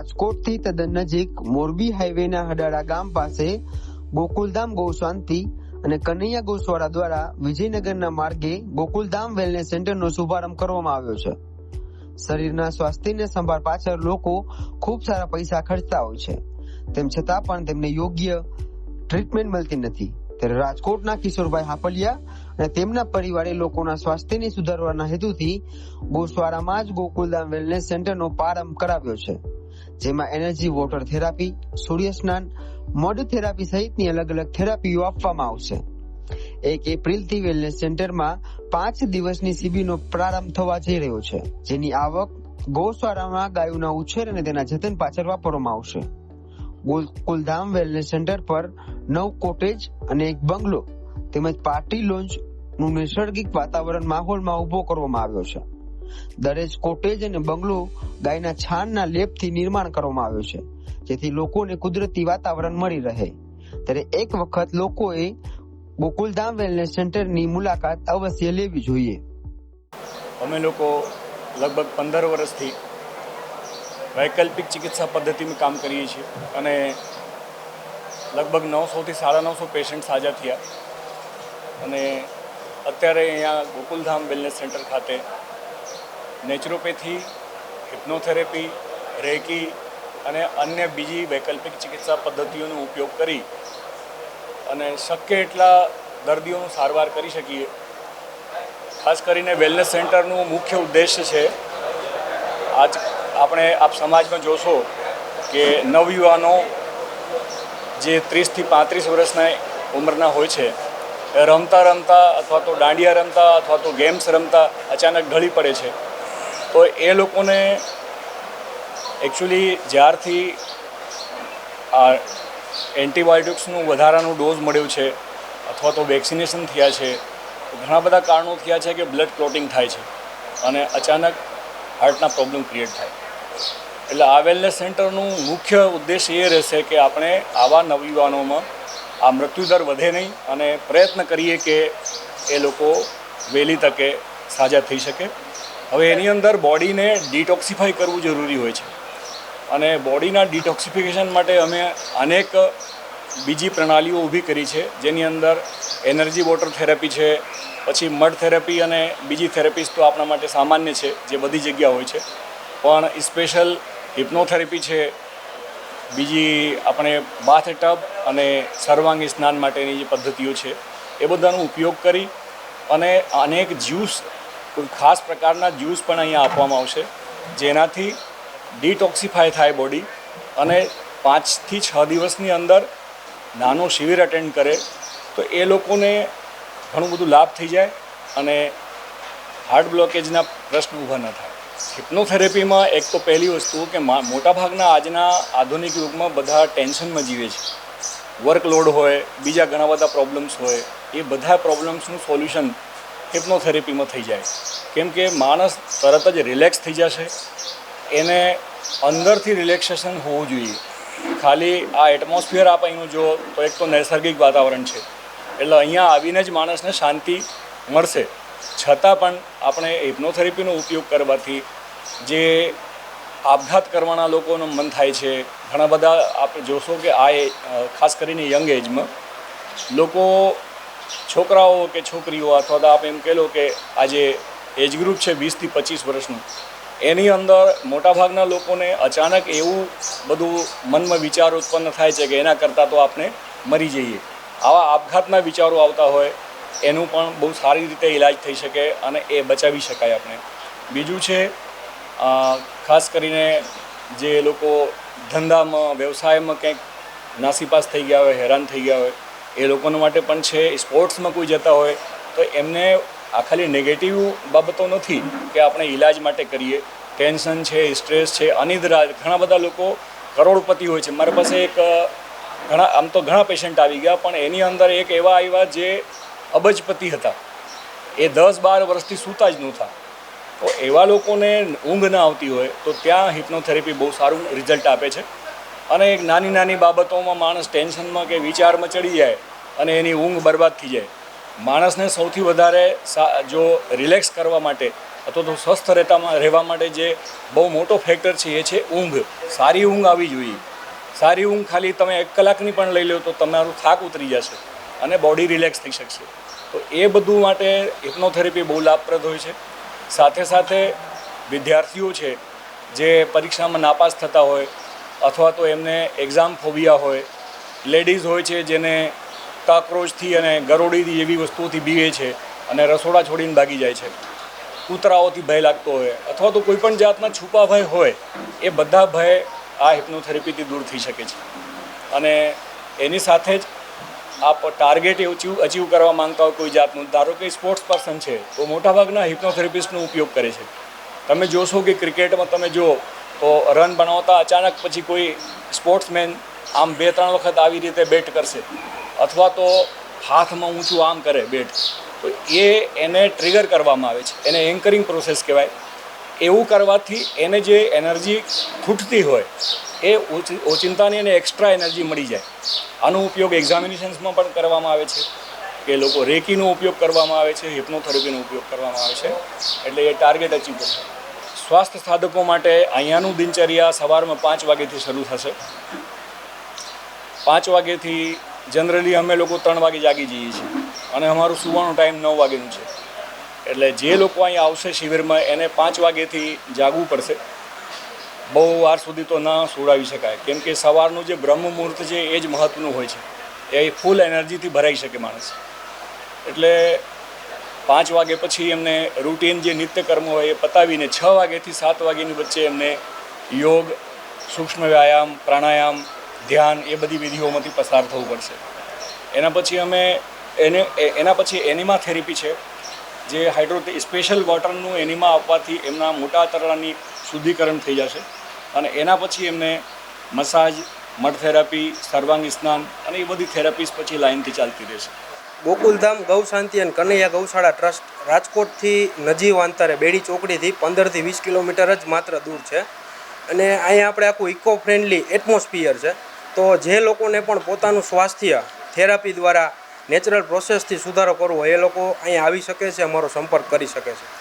રાજકોટથી તદ્દન નજીક મોરબી હાઈવેના હડાળા ગામ પાસે ગોકુલધામ ગૌશાંતિ અને કનૈયા ગૌશાળા દ્વારા વિજયનગરના માર્ગે ગોકુલધામ વેલનેસ સેન્ટરનો શુભારંભ કરવામાં આવ્યો છે. શરીરના સ્વાસ્થ્યને સંભાળ પાછળ લોકો ખૂબ સારા પૈસા ખર્ચતા હોય છે. તેમ છતાં પણ તેમને યોગ્ય ટ્રીટમેન્ટ મળતી નથી. ત્યારે રાજકોટના કિશોરભાઈ હાપલિયા અને તેમના પરિવારે લોકોના સ્વાસ્થ્યને સુધારવાના હેતુથી ગોસવારામાં જ ગોકુલધામ વેલનેસ સેન્ટરનો પ્રારંભ કરાવ્યો છે, જેમાં એનર્જી વોટર થેરાપી સૂર્ય સ્નાન મડ થેરાપી સહિતની અલગ અલગ થેરાપીઓ આપવામાં આવશે. એક એપ્રિલથી વેલનેસ સેન્ટરમાં પાંચ દિવસની શિબિરનો પ્રારંભ થવા જઈ રહ્યો છે, જેની આવક ગૌશાળામાં ગાયોના ઉછેર અને તેના જતન પાછળ વાપરવામાં આવશે. ગોકુલધામ વેલનેસ સેન્ટર પર નવ કોટેજ અને એક બંગલો તેમજ પાર્ટી લોન્જ નું નૈસર્ગિક વાતાવરણ માહોલમાં ઊભો કરવામાં આવ્યો છે. દરેજ કોટેજ અને બંગલો ગાયના છાણના લેપથી નિર્માણ કરવામાં આવ્યો છે. જેથી લોકોને કુદરતી વાતાવરણ મળી રહે. ત્યારે એક વખત લોકોએ ગોકુલધામ વેલનેસ સેન્ટરની મુલાકાત અવશ્ય લેવી જોઈએ. અમે લોકો લગભગ પંદર વર્ષથી વૈકલ્પિક ચિકિત્સા પદ્ધતિમાં કામ કરીએ છીએ અને લગભગ નવસોથી સાડા નવસો પેશન્ટ સાજા થયા. અને અત્યારે અહીંયા ગોકુલધામ વેલનેસ સેન્ટર ખાતે નેચરોપેથી હિપ્નોથેરેપી રેકી અને અન્ય બીજી વૈકલ્પિક ચિકિત્સા પદ્ધતિઓનો ઉપયોગ કરી અને શક્ય એટલા દર્દીઓનું સારવાર કરી શકીએ. ખાસ કરીને વેલનેસ સેન્ટરનું મુખ્ય ઉદ્દેશ છે, આજ આપણે આપ સમાજમાં જોશો કે નવયુવાનો જે ત્રીસથી પાંત્રીસ વર્ષના ઉંમરના હોય છે રમતા રમતા અથવા તો દાંડિયા રમતા અથવા તો ગેમ્સ રમતા અચાનક ઢળી પડે છે. તો એ લોકોને એકચ્યુઅલી જ્યારથી આ એન્ટીબાયોટિક્સનું વધારાનું ડોઝ મળ્યું છે અથવા તો વેક્સિનેશન થયા છે ઘણા બધા કારણો થયા છે કે બ્લડ ક્લોટિંગ થાય છે અને અચાનક હાર્ટના પ્રોબ્લેમ ક્રિએટ થાય. એટલે આ વેલનેસ સેન્ટરનું મુખ્ય ઉદ્દેશ એ રહેશે કે આપણે આવા નવયુવાનોમાં આ મૃત્યુદર વધે નહીં અને પ્રયત્ન કરીએ કે એ લોકો વહેલી તકે સાજા થઈ શકે. હવે એની અંદર બોડીને ડિટોક્સિફાઈ કરવું જરૂરી હોય છે. અને બોડીના ડિટોક્સિફિકેશન માટે અમે અનેક બીજી પ્રણાલીઓ ઊભી કરી છે, જેની અંદર એનર્જી વોટર થેરેપી છે, પછી મડ થેરેપી અને બીજી થેરેપીસ તો આપણા માટે સામાન્ય છે, જે બધી જગ્યા હોય છે. પણ સ્પેશિયલ હિપ્નોથેરેપી છે બીજી આપણે બાથ ટબ અને સર્વાંગી સ્નાન માટેની જે પદ્ધતિઓ છે, એ બધાનો ઉપયોગ કરી અને અનેક જ્યુસ, કોઈ ખાસ પ્રકારના જ્યુસ પણ અહીંયા આપવામાં આવશે, જેનાથી ડિટોક્સિફાય થાય બોડી અને પાંચથી છ દિવસની અંદર નાનો શિબિર અટેન્ડ કરે. તો એ લોકોને ઘણું બધું લાભ થઈ જાય અને હાર્ટ બ્લોકેજના પ્રશ્ન ઊભા ન થાય. હિપ્નોથેરેપીમાં એક તો પહેલી વસ્તુ કે મોટાભાગના આજના આધુનિક યુગમાં બધા ટેન્શનમાં જીવે છે. વર્કલોડ હોય, બીજા ઘણા બધા પ્રોબ્લેમ્સ હોય, એ બધા પ્રોબ્લેમ્સનું સોલ્યુશન હિપ્નોથેરેપીમાં થઈ જાય. કેમ કે માણસ તરત જ રિલેક્સ થઈ જશે. એને અંદરથી રિલેક્સેશન હોવું જોઈએ. ખાલી આ એટમોસ્ફિયર આપ જો તો એક તો નૈસર્ગિક વાતાવરણ છે. એટલે અહીંયા આવીને જ માણસને શાંતિ મળશે. છતાં પણ આપણે હિપ્નોથેરેપીનો ઉપયોગ કરવાથી જે આપઘાત કરવાના લોકોનું મન થાય છે, ઘણા બધા આપણે જોશો કે આ ખાસ કરીને યંગ એજમાં લોકો છોકરાઓ કે છોકરીઓ અથવા તો આપ એમ કહી લો કે આજે એજ ગ્રુપ છે વીસથી પચીસ વર્ષનું, એની અંદર મોટાભાગના લોકોને અચાનક એવું બધું મનમાં વિચાર ઉત્પન્ન થાય છે કે એના કરતાં તો આપણે મરી જઈએ. આવા આપઘાતના વિચારો આવતા હોય એનું પણ બહુ સારી રીતે ઈલાજ થઈ શકે અને એ બચાવી શકાય આપણે. બીજું છે ખાસ કરીને જે લોકો ધંધામાં, વ્યવસાયમાં કંઈક નાસીપાસ થઈ ગયા હોય, હેરાન થઈ ગયા હોય, એ લોકોના માટે પણ છે. સ્પોર્ટ્સમાં કોઈ જતા હોય, તો એમને આ ખાલી નેગેટિવ બાબતો નથી કે આપણે ઈલાજ માટે કરીએ. ટેન્શન છે સ્ટ્રેસ છે, અનિદ્રા, ઘણા બધા લોકો કરોડપતિ હોય છે. મારી પાસે એક ઘણા, આમ તો ઘણા પેશન્ટ આવી ગયા, પણ એની અંદર એક એવા આવ્યા જે અબજપતિ હતા. એ દસ બાર વર્ષથી સૂતા જ નહોતા તો એવા લોકોને ઊંઘ ના આવતી હોય તો ત્યાં હિપ્નોથેરેપી બહુ સારું રિઝલ્ટ આપે છે. અને એક નાની નાની બાબતોમાં માણસ ટેન્શનમાં કે વિચારમાં ચડી જાય અને એની ઊંઘ બરબાદ થઈ જાય. માણસને સૌથી વધારે જો રિલેક્સ કરવા માટે અથવા તો સ્વસ્થ રહેતા રહેવા માટે જે બહુ મોટો ફેક્ટર છે એ છે ઊંઘ. સારી ઊંઘ આવી જોઈએ. સારી ઊંઘ ખાલી તમે એક કલાકની પણ લઈ લો તો તમારું થાક ઉતરી જશે. અને બોડી રિલેક્સ થઈ શકશે. તો એ બધું માટે હિપ્નોથેરેપી બહુ લાભપ્રદ હોય છે. સાથે સાથે વિદ્યાર્થીઓ છે, જે પરીક્ષામાં નાપાસ થતા હોય અથવા તો એમને એક્ઝામ ફોબિયા હોય લેડીઝ હોય છે જેને કાકરોચથી અને ગરોડીથી એવી વસ્તુઓથી બીવે છે અને રસોડા છોડીને ભાગી જાય છે. કૂતરાઓથી ભય લાગતો હોય અથવા તો કોઈપણ જાતના છુપા ભય હોય, એ બધા ભય આ હિપ્નોથેરેપીથી દૂર થઈ શકે છે. અને એની સાથે જ આપ ટાર્ગેટ એવું અચીવ કરવા માંગતા હોય કોઈ જાતનું. ધારો કે સ્પોર્ટ્સ પર્સન છે, તો મોટાભાગના હિપ્નોથેરાપિસ્ટનો ઉપયોગ કરે છે. તમે જોશો કે ક્રિકેટમાં તમે જુઓ તો રન બનાવતા અચાનક પછી કોઈ સ્પોર્ટ્સમેન આમ બે ત્રણ વખત આવી રીતે બેટ કરશે. અથવા તો હાથમાં ઊંચું આમ કરે બેટ તો એ એને ટ્રિગર કરવામાં આવે છે. એને એન્કરિંગ પ્રોસેસ કહેવાય. એવું કરવાથી એને જે એનર્જી ખૂટતી હોય એ ઓચિ- ઓચિંતાની અને એક્સ્ટ્રા એનર્જી મળી જાય. આનો ઉપયોગ એક્ઝામિનેશન્સમાં પણ કરવામાં આવે છે. કે લોકો રેકીનો ઉપયોગ કરવામાં આવે છે હિપ્નોથેરેપીનો ઉપયોગ કરવામાં આવે છે. એટલે એ ટાર્ગેટ અચીવ કરશે. સ્વાસ્થ્ય સાધકો માટે અહીંયાનું દિનચર્યા સવારમાં પાંચ વાગ્યાથી શરૂ થશે. પાંચ વાગ્યાથી જનરલી અમે લોકો ત્રણ વાગે જાગી જઈએ છીએ. અને અમારું સુવાનો ટાઈમ નવ વાગ્યાનું છે. એટલે જે લોકો અહીંયા આવશે શિબિરમાં, એને પાંચ વાગ્યાથી જાગવું પડશે. બહુ વાર સુધી તો ના સુડાવી શકાય. કેમ કે સવારનું જે બ્રહ્મ મુહૂર્ત છે, એ જ મહત્વનું હોય છે. એ ફૂલ એનર્જીથી ભરાઈ શકે માણસ. એટલે પાંચ વાગે પછી એમને રૂટીન જે નિત્યકર્મ હોય, એ પતાવીને છ વાગ્યાથી સાત વાગ્યાની વચ્ચે એમને યોગ, સૂક્ષ્મ વ્યાયામ, પ્રાણાયામ, ધ્યાન એ બધી વિધિઓમાંથી પસાર થવું પડશે. એના પછી અમે એને એના પછી એનિમા થેરેપી છે, જે હાઇડ્રો, સ્પેશિયલ વોટરનું એનિમા આપવાથી એમના મોટા આંતરડાની શુદ્ધિકરણ થઈ જશે. અને એના પછી એમને મસાજ મઠ થેરાપી, સર્વાંગી સ્નાન અને એ બધી થેરાપીસ પછી લાઇનથી ચાલતી રહેશે ગોકુલધામ ગૌ શાંતિ અને કનૈયા ગૌશાળા ટ્રસ્ટ રાજકોટથી નજીવ અંતરે બેડી ચોકડીથી પંદરથી વીસ કિલોમીટર જ માત્ર દૂર છે. અને અહીંયા આપણે આખું ઇકો ફ્રેન્ડલી એટમોસ્ફિયર છે. તો જે લોકોને પણ પોતાનું સ્વાસ્થ્ય થેરાપી દ્વારા નેચરલ પ્રોસેસથી સુધારો કરવો એ લોકો અહીંયા આવી શકે છે, અમારો સંપર્ક કરી શકે છે.